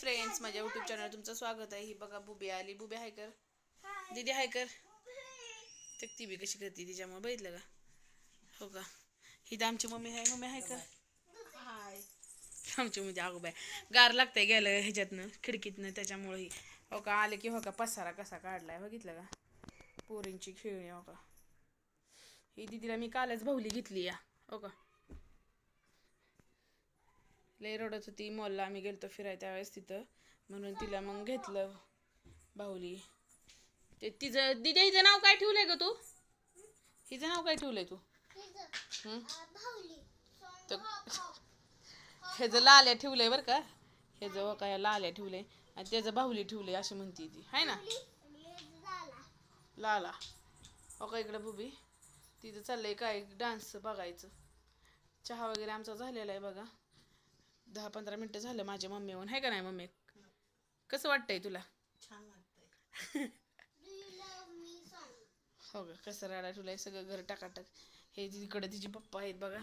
Friends माझ्या YouTube channel तुमचं स्वागत आहे. ही बघा बुबी आली. बुबी हाय कर. दीदी हाय कर. तर ती बी कशी करते? तिच्यामुळे बघितलं का? हो का? ही तर आमची मम्मी आहे. मम्मी हाय कर. हाय आमची म्हणजे अगो बाय गार लागतंय गेलं ह्याच्यातनं खिडकीतनं त्याच्यामुळे ही. हो का? आले की हो का? पसारा कसा काढलाय? बघितलं का? पोरींची खेळणी हो का? ही दीदीला मी कालच भाऊली घेतली या. हो का? लय रडत होती. मॉलला आम्ही गेलतो फिराय त्यावेळेस तिथं. म्हणून तिला मग घेतलं बाहुली. ते तिचं दिदे हिचं नाव काय ठेवलंय ग तू? हिचं नाव काय ठेवलंय तू? तर ह्याचं लाल्या ठेवलंय बरं का? ह्याचं काय लाल्या ठेवलंय. आणि त्याचं बाहुली ठेवलंय अशी म्हणते ती. हाय ना? लाला. ओका इकडं बुबी. तिथं चाललंय काय? डान्स बघायचं. चहा वगैरे आमचा झालेला आहे बघा. दहा पंधरा मिनटं झालं माझ्या मम्मी येऊन आहे का नाही मम्मी? कसं वाटतंय तुला? हो का कसं राडा ठेवलाय सगळं घर टाकाटक. हे तिकडे तिचे पप्पा आहेत बघा.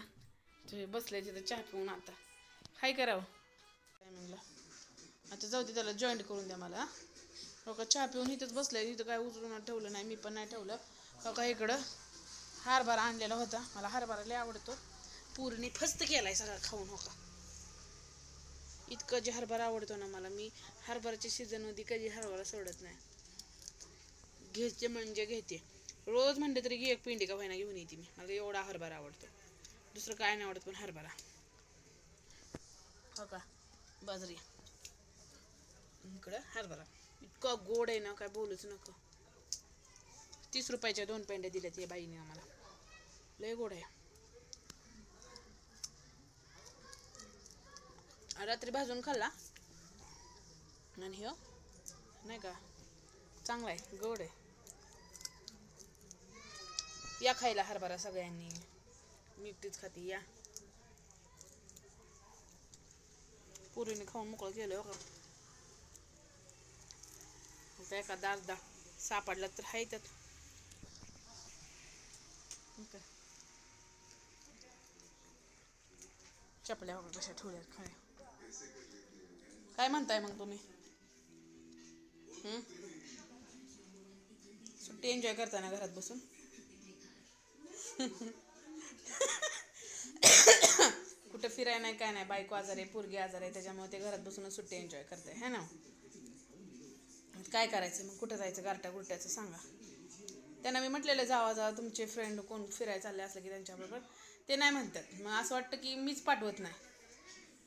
ते बसले तिथं चहा पिऊन आता. हाय करावं टायमिंगला आता जाऊ दे त्याला जॉईंट करून द्या मला हा? का चहा पिऊन इथंच बसलंय तिथं काय उचलून ठेवलं नाही मी पण नाही ठेवलं. हो का इकडं हरभरा आणलेला होता. मला हरभरा लय आवडतो. पूर्ण फस्त केलाय सगळा खाऊन हो का. इतकं जे हरभरा आवडतो ना मला मी हरभराच्या सीझनमध्ये कधी हरभरा सोडत नाही. घ्यायचे म्हणजे घेते. रोज म्हणते तरी की एक पिंडी का व्हायना घेऊन येते मी. मला एवढा हरभरा आवडतो. दुसरं काय नाही आवडत पण हरभरा. हो का? बाजरी इकडं हरभरा. इतका गोड आहे ना काय बोलूच नको. तीस रुपयाच्या दोन पेंड्या दिल्यात या बाईने आम्हाला. लय गोड आहे. रात्री भाजून खाल्ला. आणि हो नाही का चांगला आहे गोड आहे. या खायला हरभरा सगळ्यांनी. मी एकटीच खाते या. पुरीने खाऊन मोकळं केलं हो का एखादा अर्धा सापडला तर आहे त्यात. चपल्या वगैरे कशा ठेवल्यात खाय काय म्हणताय मग तुम्ही? सुट्टी एन्जॉय करताना घरात बसून? कुठं फिराय नाही काय नाही बायको आजार आहे पोरगी आजार आहे त्याच्यामुळे ते घरात बसूनच सुट्टी एन्जॉय करते है ना? काय करायचं मग? कुठं जायचं? गारट्या गुरट्याचं सांगा. त्यांना मी म्हटलेलं जावा जावा तुमचे फ्रेंड कोण फिरायला चालले असले की त्यांच्याबरोबर ते नाही म्हणतात. मग असं वाटतं की मीच पाठवत नाही.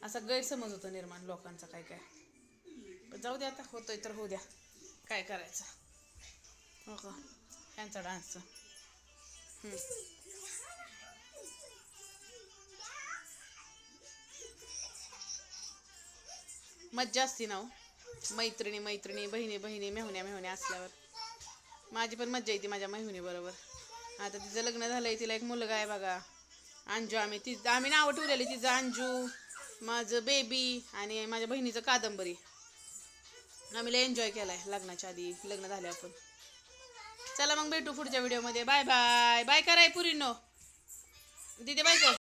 असा गैरसमज होतो निर्माण लोकांचा काय काय. पण जाऊ द्या आता होतोय तर होऊ द्या. काय करायचं? हो का? यांचा डान्सचं मज्जा असते ना हो. मैत्रिणी मैत्रिणी बहिणी बहिणी मेहुण्या मेहुण्या असल्यावर. माझी पण मज्जा येते माझ्या मेहुणी बरोबर. आता तिचं लग्न झालंय तिला एक मुलगा आहे बघा. अंजू आम्ही ती आम्ही नावं ठेवलेली तिचं अंजू. माझं बेबी आणि माझ्या बहिणीचं कादंबरी. आम्ही लय एन्जॉय केलाय लग्नाच्या आधी लग्न झाले पण. चला मग भेटू पुढच्या व्हिडिओमध्ये बाय बाय बाय कराय पुरीनो. दिदी बाय कर.